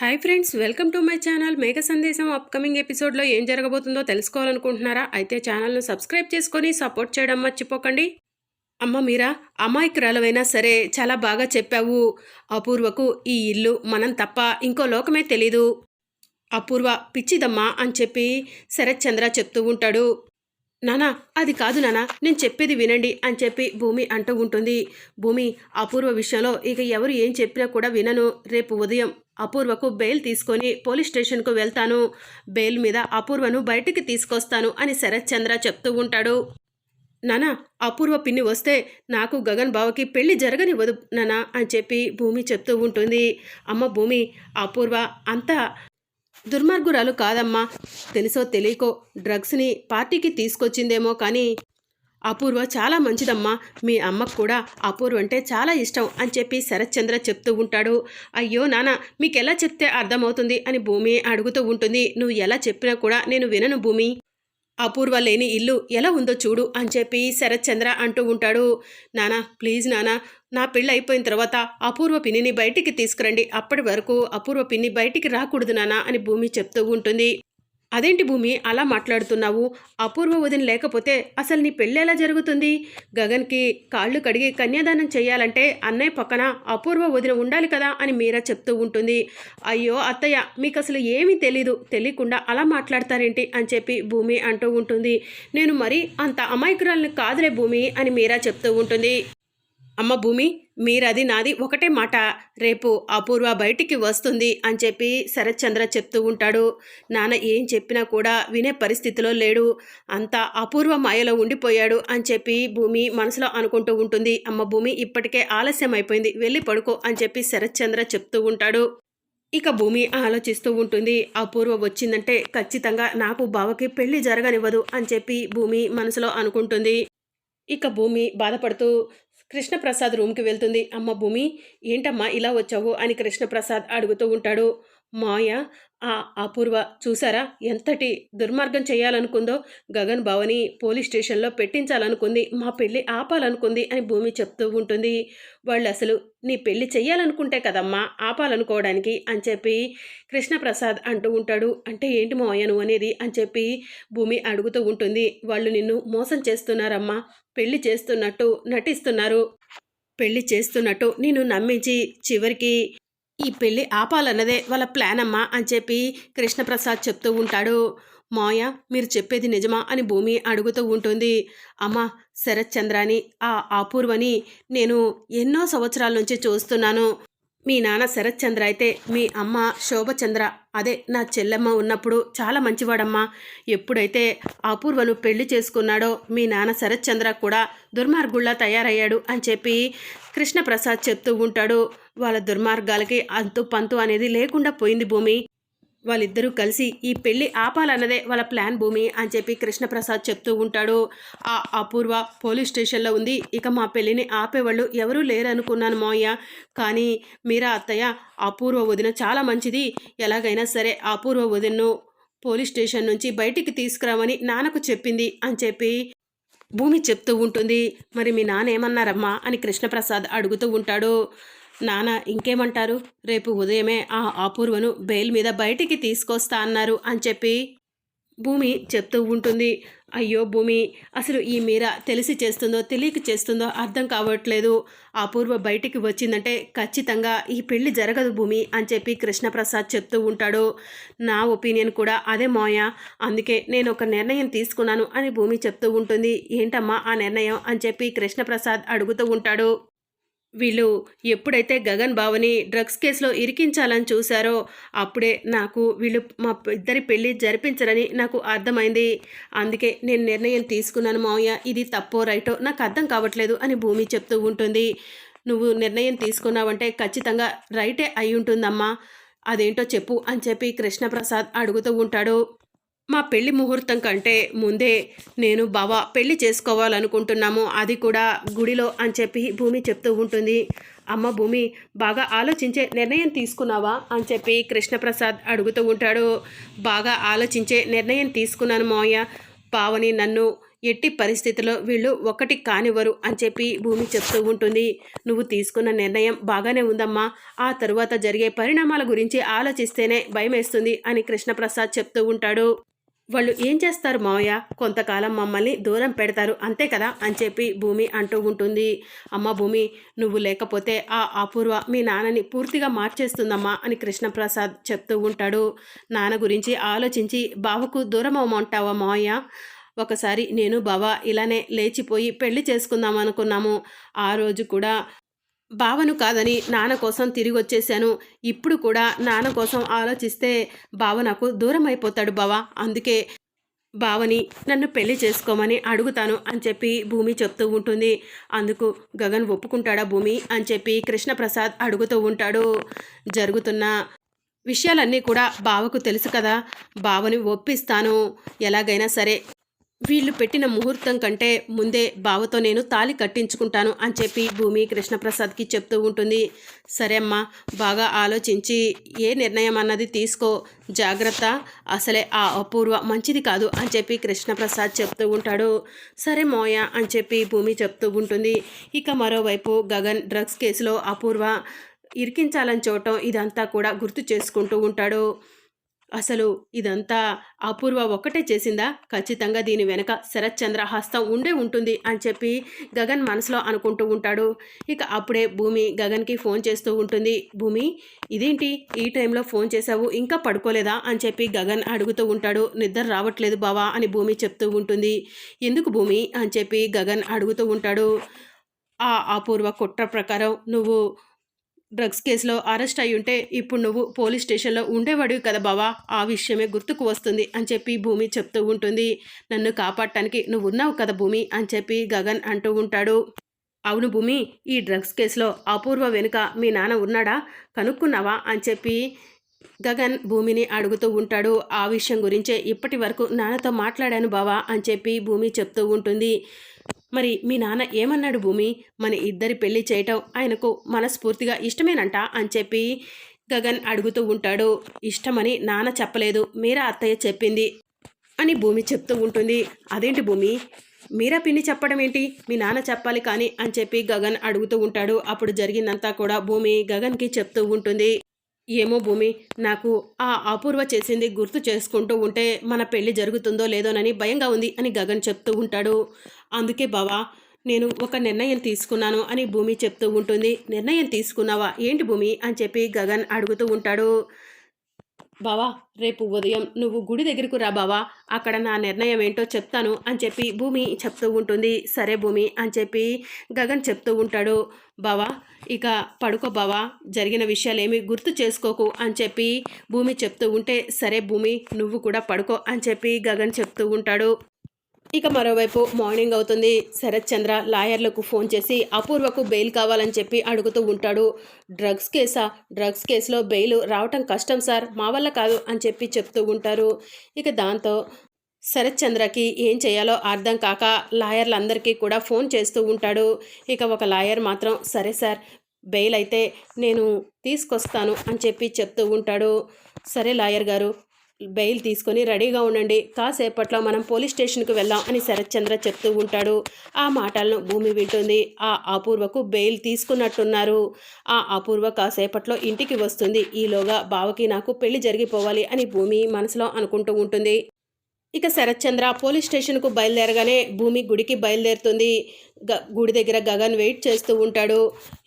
Hi friends welcome to my channel. Megha Sandesam upcoming ఎపిసోడ్లో ఏం జరగబోతుందో తెలుసుకోవాలనుకుంటున్నారా? అయితే ఛానల్ను సబ్స్క్రైబ్ చేసుకొని సపోర్ట్ చేయడం మర్చిపోకండి. అమ్మ మీరా అమాయకురాలవైనా సరే చాలా బాగా చెప్పావు. అపూర్వకు ఈ ఇల్లు మనం తప్ప ఇంకో లోకమే తెలీదు. అపూర్వ పిచ్చిదమ్మా అని చెప్పి శరత్ చంద్ర చెప్తూ ఉంటాడు. నానా అది కాదు నానా నేను చెప్పేది వినండి అని చెప్పి భూమి అంటూ ఉంటుంది. భూమి అపూర్వ విషయంలో ఇక ఎవరు ఏం చెప్పినా కూడా వినను. రేపు ఉదయం అపూర్వకు బెయిల్ తీసుకొని పోలీస్ స్టేషన్కు వెళ్తాను. బెయిల్ మీద అపూర్వను బయటికి తీసుకొస్తాను అని శరత్ చంద్ర చెప్తూ ఉంటాడు. నానా అపూర్వ పిన్ని వస్తే నాకు గగన్ బావకి పెళ్ళి జరగనివ్వదు నానా అని చెప్పి భూమి చెప్తూ ఉంటుంది. అమ్మ భూమి అపూర్వ అంతా దుర్మార్గురాలు కాదమ్మా. తెలుసో తెలియకో డ్రగ్స్ని పార్టీకి తీసుకొచ్చిందేమో కానీ అపూర్వ చాలా మంచిదమ్మా. మీ అమ్మకు కూడా అపూర్వ అంటే చాలా ఇష్టం అని చెప్పి శరత్చంద్ర చెప్తూ ఉంటాడు. అయ్యో నాన్న మీకు ఎలా చెప్తే అర్థమవుతుంది అని భూమి అడుగుతూ ఉంటుంది. నువ్వు ఎలా చెప్పినా కూడా నేను వినను భూమి. అపూర్వ లేని ఇల్లు ఎలా ఉందో చూడు అని చెప్పి శరత్చంద్ర అంటూ ఉంటాడు. నానా ప్లీజ్ నానా నా పెళ్ళి అయిపోయిన తర్వాత అపూర్వ పిన్నిని బయటికి తీసుకురండి. అప్పటి వరకు అపూర్వ పిన్ని బయటికి రాకూడదు నానా అని భూమి చెప్తూ ఉంటుంది. అదేంటి భూమి? అలా మాట్లాడుతున్నావు. అపూర్వ వదిన లేకపోతే అసలు నీ పెళ్ళి ఎలా జరుగుతుంది? గగన్కి కాళ్ళు కడిగి కన్యాదానం చేయాలంటే అన్నయ్య పక్కన అపూర్వ వదిన ఉండాలి కదా అని మీరా చెప్తూ ఉంటుంది. అయ్యో అత్తయ్య మీకు అసలు ఏమీ తెలీదు. తెలియకుండా అలా మాట్లాడతారేంటి అని చెప్పి భూమి అంటూ ఉంటుంది. నేను మరీ అంత అమాయకురాలని కాదులే భూమి అని మీరా చెప్తూ ఉంటుంది. అమ్మ భూమి మీరది నాది ఒకటే మాట. రేపు అపూర్వ బయటికి వస్తుంది అని చెప్పి శరత్చంద్ర చెప్తూ ఉంటాడు. నాన్న ఏం చెప్పినా కూడా వినే పరిస్థితిలో లేడు. అంతా అపూర్వ మాయలో ఉండిపోయాడు అని చెప్పి భూమి మనసులో అనుకుంటూ ఉంటుంది. అమ్మ భూమి ఇప్పటికే ఆలస్యం అయిపోయింది. వెళ్ళి పడుకో అని చెప్పి శరత్చంద్ర చెప్తూ ఉంటాడు. ఇక భూమి ఆలోచిస్తూ ఉంటుంది. అపూర్వ వచ్చిందంటే ఖచ్చితంగా నాకు బావకి పెళ్ళి జరగనివ్వదు అని చెప్పి భూమి మనసులో అనుకుంటుంది. ఇక భూమి బాధపడుతూ కృష్ణప్రసాద్ రూమ్కి వెళ్తుంది. అమ్మ భూమి ఏంటమ్మా ఇలా వచ్చావు? అని కృష్ణప్రసాద్ అడుగుతూ ఉంటాడు. మాయ ఆ అపూర్వ చూసారా? ఎంతటి దుర్మార్గం చేయాలనుకుందో గగన్ భవని పోలీస్ స్టేషన్లో పెట్టించాలనుకుంది మా పెళ్ళి ఆపాలనుకుంది అని భూమి చెప్తూ ఉంటుంది. వాళ్ళు అసలు నీ పెళ్ళి చెయ్యాలనుకుంటే కదమ్మా ఆపాలనుకోవడానికి అని చెప్పి కృష్ణప్రసాద్ అంటూ ఉంటాడు. అంటే ఏంటి మోయను అనేది అని చెప్పి భూమి అడుగుతూ ఉంటుంది. వాళ్ళు నిన్ను మోసం చేస్తున్నారమ్మా పెళ్ళి చేస్తున్నట్టు నటిస్తున్నారు. పెళ్ళి చేస్తున్నట్టు నేను నమ్మించి చివరికి ఈ పెళ్ళి ఆపాలన్నదే వాళ్ళ ప్లాన్ అమ్మా అని చెప్పి కృష్ణప్రసాద్ చెప్తూ ఉంటాడు. మాయ మీరు చెప్పేది నిజమా అని భూమి అడుగుతూ ఉంటుంది. అమ్మ శరత్ చంద్రాని ఆ అపూర్వని నేను ఎన్నో సంవత్సరాల నుంచి చూస్తున్నాను. మీ నాన్న శరత్చంద్ర అయితే మీ అమ్మ శోభచంద్ర. అదే నా చెల్లెమ్మ ఉన్నప్పుడు చాలా మంచివాడమ్మా. ఎప్పుడైతే అపూర్వను పెళ్ళి చేసుకున్నాడో మీ నాన్న శరత్చంద్ర కూడా దుర్మార్గుల్లా తయారయ్యాడు అని చెప్పి కృష్ణప్రసాద్ చెప్తూ ఉంటాడు. వాళ్ళ దుర్మార్గాలకి అంతు పంతు అనేది లేకుండా పోయింది భూమి. వాళ్ళిద్దరూ కలిసి ఈ పెళ్ళి ఆపాలన్నదే వాళ్ళ ప్లాన్ భూమి అని చెప్పి కృష్ణప్రసాద్ చెప్తూ ఉంటాడు. ఆ అపూర్వ పోలీస్ స్టేషన్లో ఉంది. ఇక మా పెళ్ళిని ఆపేవాళ్ళు ఎవరూ లేరనుకున్నాను మావయ్య. కానీ మీరా అత్తయ్య అపూర్వ వదిన చాలా మంచిది. ఎలాగైనా సరే అపూర్వ వదిన్ను పోలీస్ స్టేషన్ నుంచి బయటికి తీసుకురామని నాన్నకు చెప్పింది అని చెప్పి భూమి చెప్తూ ఉంటుంది. మరి మీ నాన్న ఏమన్నారమ్మా అని కృష్ణప్రసాద్ అడుగుతూ ఉంటాడు. నాన్న ఇంకేమంటారు? రేపు ఉదయమే ఆ అపూర్వను బెయిల్ మీద బయటికి తీసుకొస్తా అన్నారు అని చెప్పి భూమి చెప్తూ ఉంటుంది. అయ్యో భూమి అసలు ఈ మీర తెలిసి చేస్తుందో తెలియక చేస్తుందో అర్థం కావట్లేదు. అపూర్వ బయటికి వచ్చిందంటే ఖచ్చితంగా ఈ పెళ్ళి జరగదు భూమి అని చెప్పి కృష్ణప్రసాద్ చెప్తూ ఉంటాడు. నా ఒపీనియన్ కూడా అదే మోయ. అందుకే నేను ఒక నిర్ణయం తీసుకున్నాను అని భూమి చెప్తూ ఉంటుంది. ఏంటమ్మా ఆ నిర్ణయం అని చెప్పి కృష్ణప్రసాద్ అడుగుతూ ఉంటాడు. వీళ్ళు ఎప్పుడైతే గగన్ బావని డ్రగ్స్ కేసులో ఇరికించాలని చూశారో అప్పుడే నాకు వీళ్ళు మా ఇద్దరి పెళ్ళి జరిపించరని నాకు అర్థమైంది. అందుకే నేను నిర్ణయం తీసుకున్నాను మావయ్య. ఇది తప్పో రైటో నాకు అర్థం కావట్లేదు అని భూమి చెప్తూ ఉంటుంది. నువ్వు నిర్ణయం తీసుకున్నావంటే ఖచ్చితంగా రైటే అయి ఉంటుందమ్మా. అదేంటో చెప్పు అని చెప్పి కృష్ణప్రసాద్ అడుగుతూ ఉంటాడు. మా పెళ్ళి ముహూర్తం కంటే ముందే నేను బావ పెళ్ళి చేసుకోవాలనుకుంటున్నాము అది కూడా గుడిలో అని చెప్పి భూమి చెప్తూ ఉంటుంది. అమ్మ భూమి బాగా ఆలోచించే నిర్ణయం తీసుకున్నావా అని చెప్పి కృష్ణప్రసాద్ అడుగుతూ ఉంటాడు. బాగా ఆలోచించే నిర్ణయం తీసుకున్నాను మావయ్య. పావని నన్ను ఎట్టి పరిస్థితిలో వీళ్ళు ఒకటి కానివ్వరు అని చెప్పి భూమి చెప్తూ ఉంటుంది. నువ్వు తీసుకున్న నిర్ణయం బాగానే ఉందమ్మా. ఆ తరువాత జరిగే పరిణామాల గురించి ఆలోచిస్తేనే భయమేస్తుంది అని కృష్ణప్రసాద్ చెప్తూ ఉంటాడు. వాళ్ళు ఏం చేస్తారు మావయ్య? కొంతకాలం మమ్మల్ని దూరం పెడతారు అంతే కదా? అని చెప్పి భూమి అంటూ ఉంటుంది. అమ్మ భూమి నువ్వు లేకపోతే ఆ అపూర్వ మీ నాన్నని పూర్తిగా మార్చేస్తుందమ్మా అని కృష్ణప్రసాద్ చెప్తూ ఉంటాడు. నాన్న గురించి ఆలోచించి బావకు దూరం అవ్వమంటావా మావయ్య? ఒకసారి నేను బావ ఇలానే లేచిపోయి పెళ్ళి చేసుకుందాం అనుకున్నాము. ఆ రోజు కూడా బావను కాదని నాన్న కోసం తిరిగి వచ్చేసాను ఇప్పుడు కూడా నాన్న కోసం ఆలోచిస్తే బావ నాకు దూరం అయిపోతాడు బావ. అందుకే బావని నన్ను పెళ్ళి చేసుకోమని అడుగుతాను అని చెప్పి భూమి చెప్తూ ఉంటుంది. అందుకు గగన్ ఒప్పుకుంటాడా భూమి అని చెప్పి కృష్ణప్రసాద్ అడుగుతూ ఉంటాడు. జరుగుతున్న విషయాలన్నీ కూడా బావకు తెలుసు కదా. బావని ఒప్పిస్తాను. ఎలాగైనా సరే వీళ్ళు పెట్టిన ముహూర్తం కంటే ముందే బావతో నేను తాళి కట్టించుకుంటాను అని చెప్పి భూమి కృష్ణప్రసాద్కి చెప్తూ ఉంటుంది. సరే అమ్మా బాగా ఆలోచించి ఏ నిర్ణయం అన్నది తీసుకో. జాగ్రత్త అసలే ఆ అపూర్వ మంచిది కాదు అని చెప్పి కృష్ణప్రసాద్ చెప్తూ ఉంటాడు. సరే మోయ అని చెప్పి భూమి చెప్తూ ఉంటుంది. ఇక మరోవైపు గగన్ డ్రగ్స్ కేసులో అపూర్వ ఇరికించాలని చూడటం ఇదంతా కూడా గుర్తు చేసుకుంటూ ఉంటాడు. అసలు ఇదంతా అపూర్వ ఒక్కటే చేసిందా? ఖచ్చితంగా దీని వెనక శరత్చంద్ర హస్తం ఉండే ఉంటుంది అని చెప్పి గగన్ మనసులో అనుకుంటూ ఉంటాడు. ఇక అప్పుడే భూమి గగన్కి ఫోన్ చేస్తూ ఉంటుంది. భూమి ఇదేంటి? ఈ టైంలో ఫోన్ చేశావు ఇంకా పడుకోలేదా? అని చెప్పి గగన్ అడుగుతూ ఉంటాడు. నిద్ర రావట్లేదు బావా అని భూమి చెప్తూ ఉంటుంది. ఎందుకు భూమి? అని చెప్పి గగన్ అడుగుతూ ఉంటాడు. ఆ అపూర్వ కుట్ర ప్రకారం నువ్వు డ్రగ్స్ కేసులో అరెస్ట్ అయి ఉంటే ఇప్పుడు నువ్వు పోలీస్ స్టేషన్లో ఉండేవాడివి కదా బావా. ఆ విషయమే గుర్తుకు వస్తుంది అని చెప్పి భూమి చెప్తూ ఉంటుంది. నన్ను కాపాడటానికి నువ్వు ఉన్నావు కదా భూమి అని చెప్పి గగన్ అంటూ ఉంటాడు. అవును భూమి ఈ డ్రగ్స్ కేసులో అపూర్వ వెనుక మీ నాన్న ఉన్నాడా? కనుక్కున్నావా? అని చెప్పి గగన్ భూమిని అడుగుతూ ఉంటాడు. ఆ విషయం గురించే ఇప్పటి వరకు నాన్నతో మాట్లాడాను బావా అని చెప్పి భూమి చెప్తూ ఉంటుంది. మరి మీ నాన్న ఏమన్నాడు భూమి? మన ఇద్దరి పెళ్ళి చేయటం ఆయనకు మనస్ఫూర్తిగా ఇష్టమేనంట అని చెప్పి గగన్ అడుగుతూ ఉంటాడు. ఇష్టమని నాన్న చెప్పలేదు. మీరా అత్తయ్య చెప్పింది అని భూమి చెప్తూ ఉంటుంది. అదేంటి భూమి? మీరా పిన్ని చెప్పడం ఏంటి? మీ నాన్న చెప్పాలి కానీ అని చెప్పి గగన్ అడుగుతూ ఉంటాడు. అప్పుడు జరిగిందంతా కూడా భూమి గగన్కి చెప్తూ ఉంటుంది. ఏమో భూమి నాకు ఆ అపూర్వ చేసింది గుర్తు చేసుకుంటూ ఉంటే మన పెళ్ళి జరుగుతుందో లేదోనని భయంగా ఉంది అని గగన్ చెప్తూ ఉంటాడు. అందుకే బావా నేను ఒక నిర్ణయం తీసుకున్నాను అని భూమి చెప్తూ ఉంటుంది. నిర్ణయం తీసుకున్నావా? ఏంటి భూమి? అని చెప్పి గగన్ అడుగుతూ ఉంటాడు. బావా రేపు ఉదయం నువ్వు గుడి దగ్గరకు రా బావా. అక్కడ నా నిర్ణయం ఏంటో చెప్తాను అని చెప్పి భూమి చెప్తూ ఉంటుంది. సరే భూమి అని చెప్పి గగన్ చెప్తూ ఉంటాడు. బావా ఇక పడుకో బావా. జరిగిన విషయాలు ఏమి గుర్తు చేసుకోకు అని చెప్పి భూమి చెప్తూ ఉంటే సరే భూమి నువ్వు కూడా పడుకో అని చెప్పి గగన్ చెప్తూ ఉంటాడు. ఇక మరోవైపు మార్నింగ్ అవుతుంది. శరత్ చంద్ర లాయర్లకు ఫోన్ చేసి అపూర్వకు బెయిల్ కావాలని చెప్పి అడుగుతూ ఉంటాడు. డ్రగ్స్ కేసా? డ్రగ్స్ కేసులో బెయిల్ రావటం కష్టం సార్. మా వల్ల కాదు అని చెప్పి చెప్తూ ఉంటారు. ఇక దాంతో శరత్ చంద్రకి ఏం చేయాలో అర్థం కాక లాయర్లందరికీ కూడా ఫోన్ చేస్తూ ఉంటాడు. ఇక ఒక లాయర్ మాత్రం సరే సార్ బెయిల్ అయితే నేను తీసుకొస్తాను అని చెప్పి చెప్తూ ఉంటాడు. సరే లాయర్ గారు బెయిల్ తీసుకొని రెడీగా ఉండండి. కాసేపట్లో మనం పోలీస్ స్టేషన్కి వెళ్దాం అని శరత్చంద్ర చెప్తూ ఉంటాడు. ఆ మాటలను భూమి వింటుంది. ఆ అపూర్వకు బెయిల్ తీసుకున్నట్టున్నారు. ఆ అపూర్వ కాసేపట్లో ఇంటికి వస్తుంది. ఈలోగా బావకి నాకు పెళ్ళి జరిగిపోవాలి అని భూమి మనసులో అనుకుంటూ ఉంటుంది. ఇక శరత్చంద్ర పోలీస్ స్టేషన్కు బయలుదేరగానే భూమి గుడికి బయలుదేరుతుంది. గ గుడి దగ్గర గగన్ వెయిట్ చేస్తూ ఉంటాడు.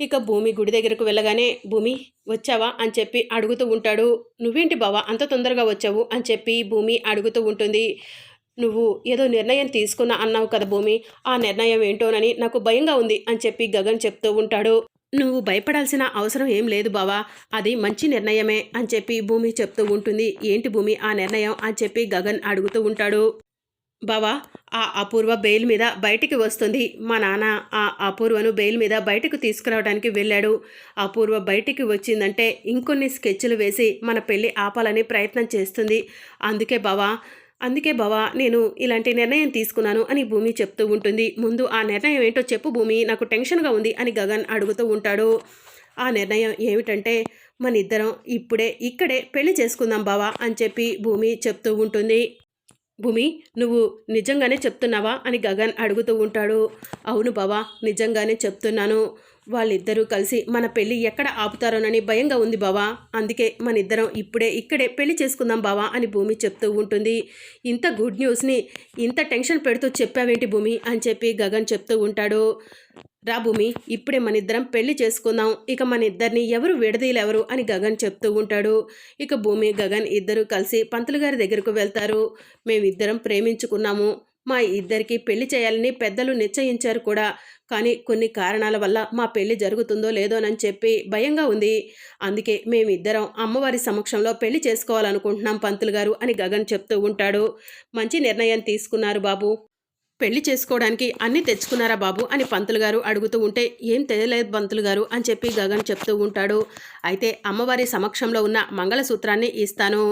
ఇక భూమి గుడి దగ్గరకు వెళ్ళగానే భూమి వచ్చావా? అని చెప్పి అడుగుతూ ఉంటాడు. నువ్వేంటి బావా అంత తొందరగా వచ్చావు? అని చెప్పి భూమి అడుగుతూ ఉంటుంది. నువ్వు ఏదో నిర్ణయం తీసుకున్నా అన్నావు కదా భూమి ఆ నిర్ణయం ఏంటోనని నాకు భయంగా ఉంది అని చెప్పి గగన్ చెప్తూ ఉంటాడు. నువ్వు భయపడాల్సిన అవసరం ఏం లేదు బావా. అది మంచి నిర్ణయమే అని చెప్పి భూమి చెప్తూ ఉంటుంది. ఏంటి భూమి? ఆ నిర్ణయం అని చెప్పి గగన్ అడుగుతూ ఉంటాడు. బావా ఆ అపూర్వ బెయిల్ మీద బయటికి వస్తుంది. మా నాన్న ఆ అపూర్వను బెయిల్ మీద బయటకు తీసుకురావడానికి వెళ్ళాడు. అపూర్వ బయటికి వచ్చిందంటే ఇంకొన్ని స్కెచ్లు వేసి మన పెళ్ళి ఆపాలని ప్రయత్నం చేస్తుంది. అందుకే బావా అందుకే బావా నేను ఇలాంటి నిర్ణయం తీసుకున్నాను అని భూమి చెప్తూ ఉంటుంది. ముందు ఆ నిర్ణయం ఏంటో చెప్పు భూమి నాకు టెన్షన్గా ఉంది అని గగన్ అడుగుతూ ఉంటాడు. ఆ నిర్ణయం ఏమిటంటే మన ఇద్దరం ఇప్పుడే ఇక్కడే పెళ్ళి చేసుకుందాం బావా అని చెప్పి భూమి చెప్తూ ఉంటుంది. భూమి నువ్వు నిజంగానే చెప్తున్నావా అని గగన్ అడుగుతూ ఉంటాడు. అవును బావా నిజంగానే చెప్తున్నాను. వాళ్ళిద్దరూ కలిసి మన పెళ్ళి ఎక్కడ ఆపుతారోనని భయంగా ఉంది బావా. అందుకే మన ఇద్దరం ఇప్పుడే ఇక్కడే పెళ్ళి చేసుకుందాం బావా అని భూమి చెప్తూ ఉంటుంది. ఇంత గుడ్ న్యూస్ని ఇంత టెన్షన్ పెడుతూ చెప్పావేంటి భూమి అని చెప్పి గగన్ చెప్తూ ఉంటాడు. రా భూమి ఇప్పుడే మన ఇద్దరం పెళ్ళి చేసుకుందాం. ఇక మన ఇద్దరిని ఎవరు విడదీయలేవరు అని గగన్ చెప్తూ ఉంటాడు. ఇక భూమి గగన్ ఇద్దరు కలిసి పంతులు గారి దగ్గరకు వెళ్తారు. మేమిద్దరం ప్రేమించుకున్నాము. మా ఇద్దరికి పెళ్ళి చేయాలని పెద్దలు నిశ్చయించారు కూడా. కానీ కొన్ని కారణాల వల్ల మా పెళ్ళి జరుగుతుందో లేదోనని చెప్పి భయంగా ఉంది. అందుకే మేమిద్దరం అమ్మవారి సమక్షంలో పెళ్ళి చేసుకోవాలనుకుంటున్నాం పంతులు గారు అని గగన్ చెప్తూ ఉంటాడు. మంచి నిర్ణయం తీసుకున్నారు బాబు. పెళ్ళి చేసుకోవడానికి అన్నీ తెచ్చుకున్నారా బాబు అని పంతులు గారు అడుగుతూ ఉంటే ఏం తెలియలేదు పంతులు గారు అని చెప్పి గగన్ చెప్తూ ఉంటాడు. అయితే అమ్మవారి సమక్షంలో ఉన్న మంగళసూత్రాన్ని ఇస్తాను.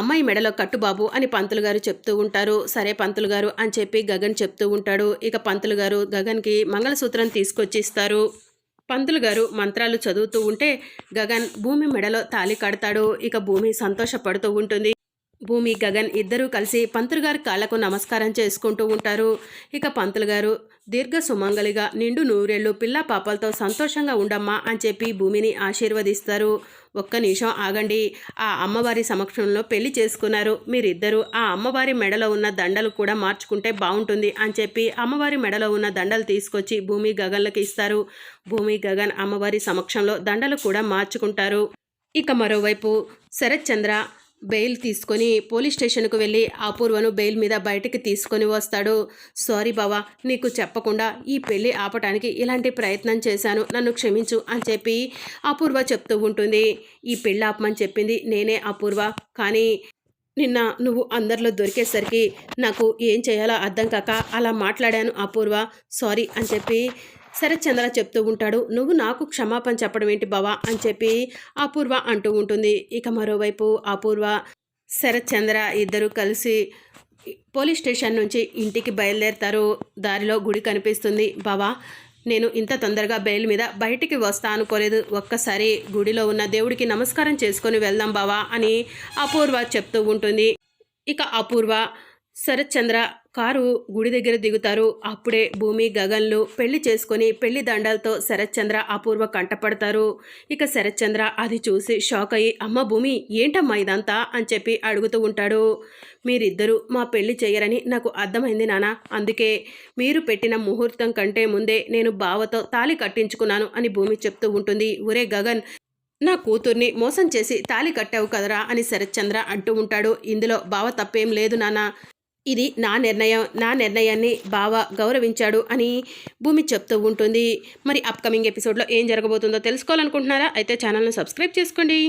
అమ్మాయి మెడలో కట్టు బాబు అని పంతులు గారు చెప్తూ ఉంటారు. సరే పంతులు గారు అని చెప్పి గగన్ చెప్తూ ఉంటాడు. ఇక పంతులు గారు గగన్కి మంగళసూత్రం తీసుకొచ్చి ఇస్తారు పంతులు గారు మంత్రాలు చదువుతూ ఉంటే గగన్ భూమి మెడలో తాళి కడతాడు. ఇక భూమి సంతోషపడుతూ ఉంటుంది. భూమి గగన్ ఇద్దరూ కలిసి పంతులు గారి కాళ్ళకు నమస్కారం చేసుకుంటూ ఉంటారు. ఇక పంతులు గారు దీర్ఘ సుమంగలిగా నిండు నూరేళ్ళు పిల్ల పాపలతో సంతోషంగా ఉండమ్మా అని చెప్పి భూమిని ఆశీర్వదిస్తారు. ఒక్క నిమిషం ఆగండి. ఆ అమ్మవారి సమక్షంలో పెళ్ళి చేసుకున్నారు. మీరిద్దరూ ఆ అమ్మవారి మెడలో ఉన్న దండలు కూడా మార్చుకుంటే బాగుంటుంది అని చెప్పి అమ్మవారి మెడలో ఉన్న దండలు తీసుకొచ్చి భూమి గగన్లకు ఇస్తారు. భూమి గగన్ అమ్మవారి సమక్షంలో దండలు కూడా మార్చుకుంటారు. ఇక మరోవైపు శరత్ చంద్ర బెయిల్ తీసుకొని పోలీస్ స్టేషన్కు వెళ్ళి అపూర్వను బెయిల్ మీద బయటికి తీసుకొని వస్తాడు. సారీ బావా నీకు చెప్పకుండా ఈ పెళ్ళి ఆపటానికి ఇలాంటి ప్రయత్నం చేశాను. నన్ను క్షమించు అని చెప్పి అపూర్వ చెప్తూ ఉంటుంది. ఈ పెళ్ళి ఆపమని చెప్పింది నేనే అపూర్వ. కానీ నిన్న నువ్వు అందరిలో దొరికేసరికి నాకు ఏం చేయాలో అర్థం కాక అలా మాట్లాడాను అపూర్వ. సారీ అని చెప్పి శరత్చంద్ర చెప్తూ ఉంటాడు నువ్వు నాకు క్షమాపణ చెప్పడం ఏంటి బావా? అని చెప్పి అపూర్వ అంటూ ఉంటుంది. ఇక మరోవైపు అపూర్వ శరత్ చంద్ర ఇద్దరు కలిసి పోలీస్ స్టేషన్ నుంచి ఇంటికి బయలుదేరుతారు. దారిలో గుడి కనిపిస్తుంది. బావా నేను ఇంత తొందరగా బెయిల్ మీద బయటికి వస్తా అనుకోలేదు. ఒక్కసారి గుడిలో ఉన్న దేవుడికి నమస్కారం చేసుకొని వెళ్దాం బావా అని అపూర్వ చెప్తూ ఉంటుంది. ఇక అపూర్వ శరత్చంద్ర కారు గుడి దగ్గర దిగుతారు. అప్పుడే భూమి గగన్లు పెళ్ళి చేసుకొని పెళ్ళి దండాలతో శరత్చంద్ర అపూర్వ కంటపడతారు ఇక శరత్చంద్ర అది చూసి షాక్ అయ్యి అమ్మ భూమి ఏంటమ్మా ఇదంతా? అని చెప్పి అడుగుతూ ఉంటాడు. మీరిద్దరూ మా పెళ్ళి చేయరని నాకు అర్థమైంది నాన్న అందుకే మీరు పెట్టిన ముహూర్తం కంటే ముందే నేను బావతో తాలి కట్టించుకున్నాను అని భూమి చెప్తూ ఉంటుంది. ఒరే గగన్ నా కూతుర్ని మోసం చేసి తాలి కట్టావు కదరా? అని శరత్చంద్ర అంటూ ఉంటాడు. ఇందులో బావ తప్పేం లేదు నాన్న ఇది నా నిర్ణయం నా నిర్ణయాన్ని బావ గౌరవించాడు అని భూమి చెప్తూ ఉంటుంది. మరి అప్కమింగ్ ఎపిసోడ్లో ఏం జరగబోతుందో తెలుసుకోవాలనుకుంటున్నారా? అయితే ఛానల్ను సబ్స్క్రైబ్ చేసుకోండి.